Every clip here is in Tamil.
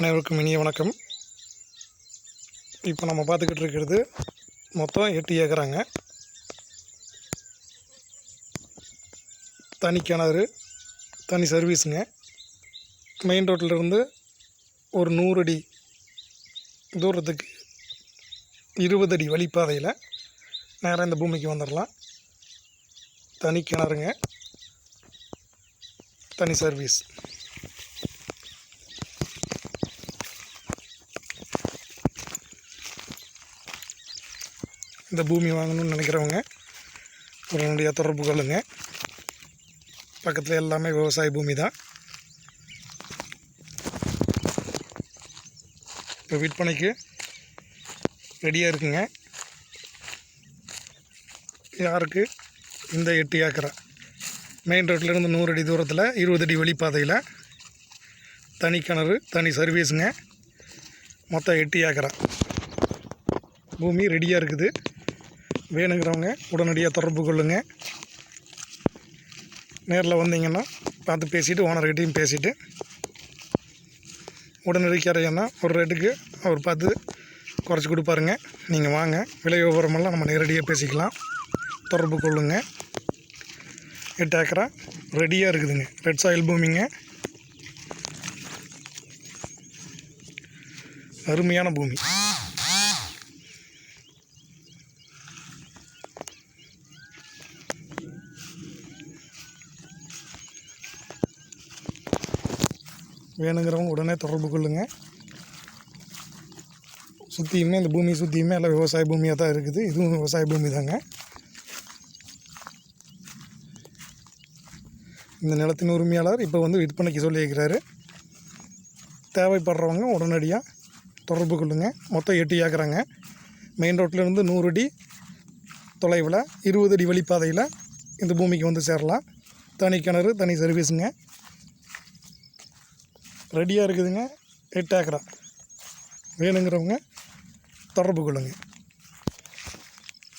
அனைவருக்கும் இனிய வணக்கம். இப்போ நம்ம பார்த்துக்கிட்டு இருக்கிறது மொத்தம் எட்டு ஏக்கராங்க. தனி கிணறு தனி சர்வீஸுங்க மெயின் ரோட்டிலிருந்து ஒரு நூறு அடி தூரத்துக்கு இருபது அடி வழிப்பாதையில் நேராக இந்த பூமிக்கு வந்துடலாம் தனி கிணறுங்க தனி சர்வீஸ் இந்த பூமி வாங்கணும்னு நினைக்கிறவங்க உடனடியாக தொடர்பு கொள்ளுங்க. பக்கத்தில் எல்லாமே விவசாய பூமி தான். இப்போ விற்பனைக்கு ரெடியாக இருக்குங்க. யாருக்கு? இந்த எட்டு ஏக்கரா. மெயின் ரோட்லேருந்து நூறு அடி தூரத்தில் இருபது அடி வழிப்பாதையில் தனி கிணறு தனி சர்வீஸுங்க மொத்தம் எட்டு ஏக்கரா. பூமி ரெடியாக இருக்குது. வேணுங்கிறவங்க உடனடியாக தொடர்பு கொள்ளுங்க. நேரில் வந்தீங்கன்னா பார்த்து பேசிவிட்டு ஓனர்கிட்டையும் பேசிவிட்டு உடனடி கரையன்னா ஒரு ரேட்டுக்கு அவர் பார்த்து குறைச்சி கொடுப்பாருங்க. நீங்கள் வாங்க விலை விவரமெல்லாம் நம்ம நேரடியாக பேசிக்கலாம். தொடர்பு கொள்ளுங்க. எட்டு ஏக்கரா ரெடியாக இருக்குதுங்க. ரெட் சாயில் பூமிங்க. அருமையான பூமி. வேணுங்கிறவங்க உடனே தொடர்பு கொள்ளுங்கள் சுற்றியுமே இந்த பூமி சுற்றியுமே எல்லாம் விவசாய பூமியாக தான் இருக்குது. இதுவும் விவசாய பூமி தாங்க. இந்த நிலத்தின் உரிமையாளர் இப்போ வந்து விற்பனைக்கு சொல்லியிருக்கிறாரு. தேவைப்படுறவங்க உடனடியாக தொடர்பு கொள்ளுங்க. மொத்தம் எட்டு ஏக்கராங்க. மெயின் ரோட்லேருந்து நூறு அடி தொலைவில் இருபது அடி வழிப்பாதையில் இந்த பூமிக்கு வந்து சேரலாம். தனி கிணறு தனி சர்வீஸுங்க ரெடியாக இருக்குதுங்க. எட்டு ஏக்கரா வேணுங்கிறவங்க தொடர்பு கொள்ளுங்க.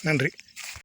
நன்றி.